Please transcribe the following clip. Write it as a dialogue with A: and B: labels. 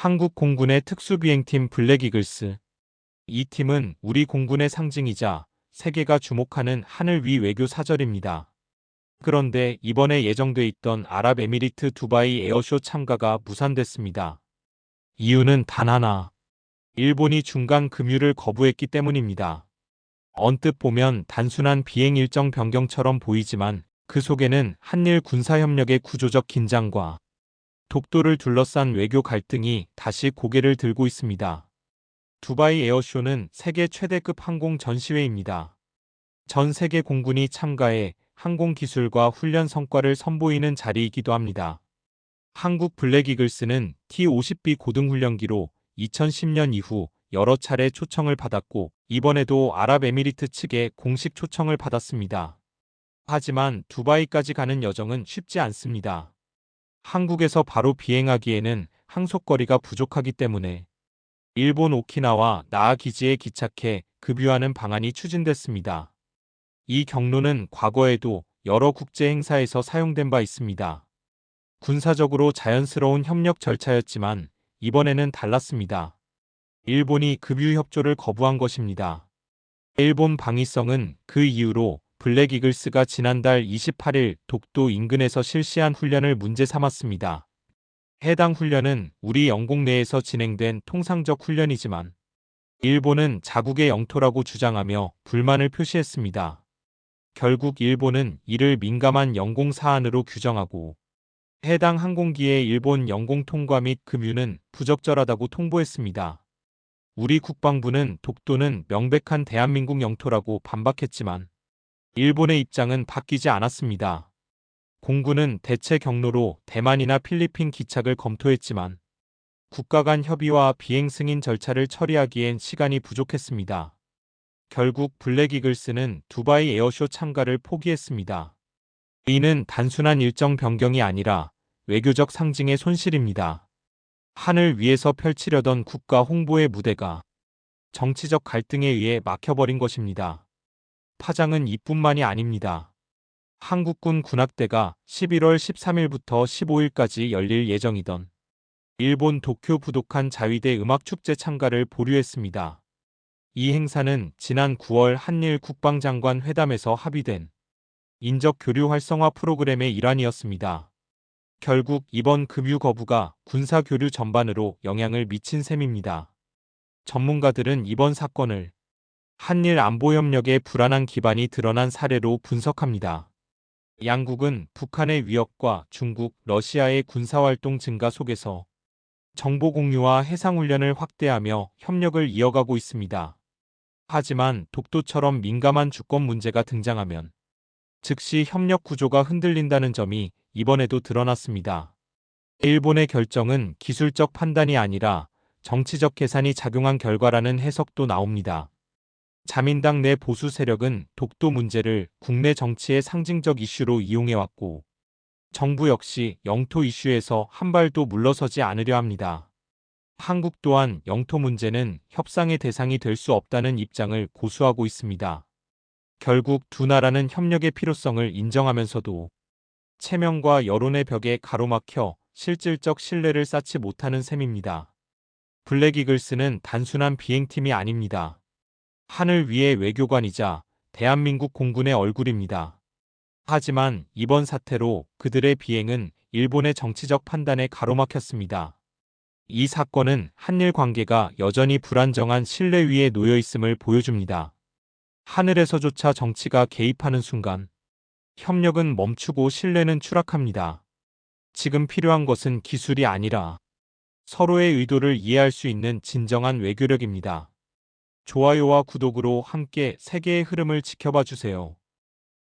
A: 한국 공군의 특수비행팀 블랙이글스. 이 팀은 우리 공군의 상징이자 세계가 주목하는 하늘 위 외교 사절입니다. 그런데 이번에 예정돼 있던 아랍에미리트 두바이 에어쇼 참가가 무산됐습니다. 이유는 단 하나. 일본이 중간 금유를 거부했기 때문입니다. 언뜻 보면 단순한 비행 일정 변경처럼 보이지만 그 속에는 한일 군사협력의 구조적 긴장과 독도를 둘러싼 외교 갈등이 다시 고개를 들고 있습니다. 두바이 에어쇼는 세계 최대급 항공 전시회입니다. 전 세계 공군이 참가해 항공 기술과 훈련 성과를 선보이는 자리이기도 합니다. 한국 블랙이글스는 T-50B 고등훈련기로 2010년 이후 여러 차례 초청을 받았고 이번에도 아랍에미리트 측의 공식 초청을 받았습니다. 하지만 두바이까지 가는 여정은 쉽지 않습니다. 한국에서 바로 비행하기에는 항속거리가 부족하기 때문에 일본 오키나와 나아 기지에 기착해 급유하는 방안이 추진됐습니다. 이 경로는 과거에도 여러 국제 행사에서 사용된 바 있습니다. 군사적으로 자연스러운 협력 절차였지만 이번에는 달랐습니다. 일본이 급유 협조를 거부한 것입니다. 일본 방위성은 그 이유로 블랙 이글스가 지난달 28일 독도 인근에서 실시한 훈련을 문제 삼았습니다. 해당 훈련은 우리 영공 내에서 진행된 통상적 훈련이지만 일본은 자국의 영토라고 주장하며 불만을 표시했습니다. 결국 일본은 이를 민감한 영공 사안으로 규정하고 해당 항공기의 일본 영공 통과 및 금유는 부적절하다고 통보했습니다. 우리 국방부는 독도는 명백한 대한민국 영토라고 반박했지만 일본의 입장은 바뀌지 않았습니다. 공군은 대체 경로로 대만이나 필리핀 기착을 검토했지만 국가 간 협의와 비행 승인 절차를 처리하기엔 시간이 부족했습니다. 결국 블랙이글스는 두바이 에어쇼 참가를 포기했습니다. 이는 단순한 일정 변경이 아니라 외교적 상징의 손실입니다. 하늘 위에서 펼치려던 국가 홍보의 무대가 정치적 갈등에 의해 막혀버린 것입니다. 파장은 이뿐만이 아닙니다. 한국군 군악대가 11월 13일부터 15일까지 열릴 예정이던 일본 도쿄 부독한 자위대 음악축제 참가를 보류했습니다. 이 행사는 지난 9월 한일 국방장관 회담에서 합의된 인적 교류 활성화 프로그램의 일환이었습니다. 결국 이번 금유 거부가 군사 교류 전반으로 영향을 미친 셈입니다. 전문가들은 이번 사건을 한일 안보협력의 불안한 기반이 드러난 사례로 분석합니다. 양국은 북한의 위협과 중국, 러시아의 군사활동 증가 속에서 정보 공유와 해상훈련을 확대하며 협력을 이어가고 있습니다. 하지만 독도처럼 민감한 주권 문제가 등장하면 즉시 협력 구조가 흔들린다는 점이 이번에도 드러났습니다. 일본의 결정은 기술적 판단이 아니라 정치적 계산이 작용한 결과라는 해석도 나옵니다. 자민당 내 보수 세력은 독도 문제를 국내 정치의 상징적 이슈로 이용해왔고 정부 역시 영토 이슈에서 한 발도 물러서지 않으려 합니다. 한국 또한 영토 문제는 협상의 대상이 될 수 없다는 입장을 고수하고 있습니다. 결국 두 나라는 협력의 필요성을 인정하면서도 체면과 여론의 벽에 가로막혀 실질적 신뢰를 쌓지 못하는 셈입니다. 블랙이글스는 단순한 비행팀이 아닙니다. 하늘 위의 외교관이자 대한민국 공군의 얼굴입니다. 하지만 이번 사태로 그들의 비행은 일본의 정치적 판단에 가로막혔습니다. 이 사건은 한일 관계가 여전히 불안정한 신뢰 위에 놓여 있음을 보여줍니다. 하늘에서조차 정치가 개입하는 순간 협력은 멈추고 신뢰는 추락합니다. 지금 필요한 것은 기술이 아니라 서로의 의도를 이해할 수 있는 진정한 외교력입니다. 좋아요와 구독으로 함께 세계의 흐름을 지켜봐 주세요.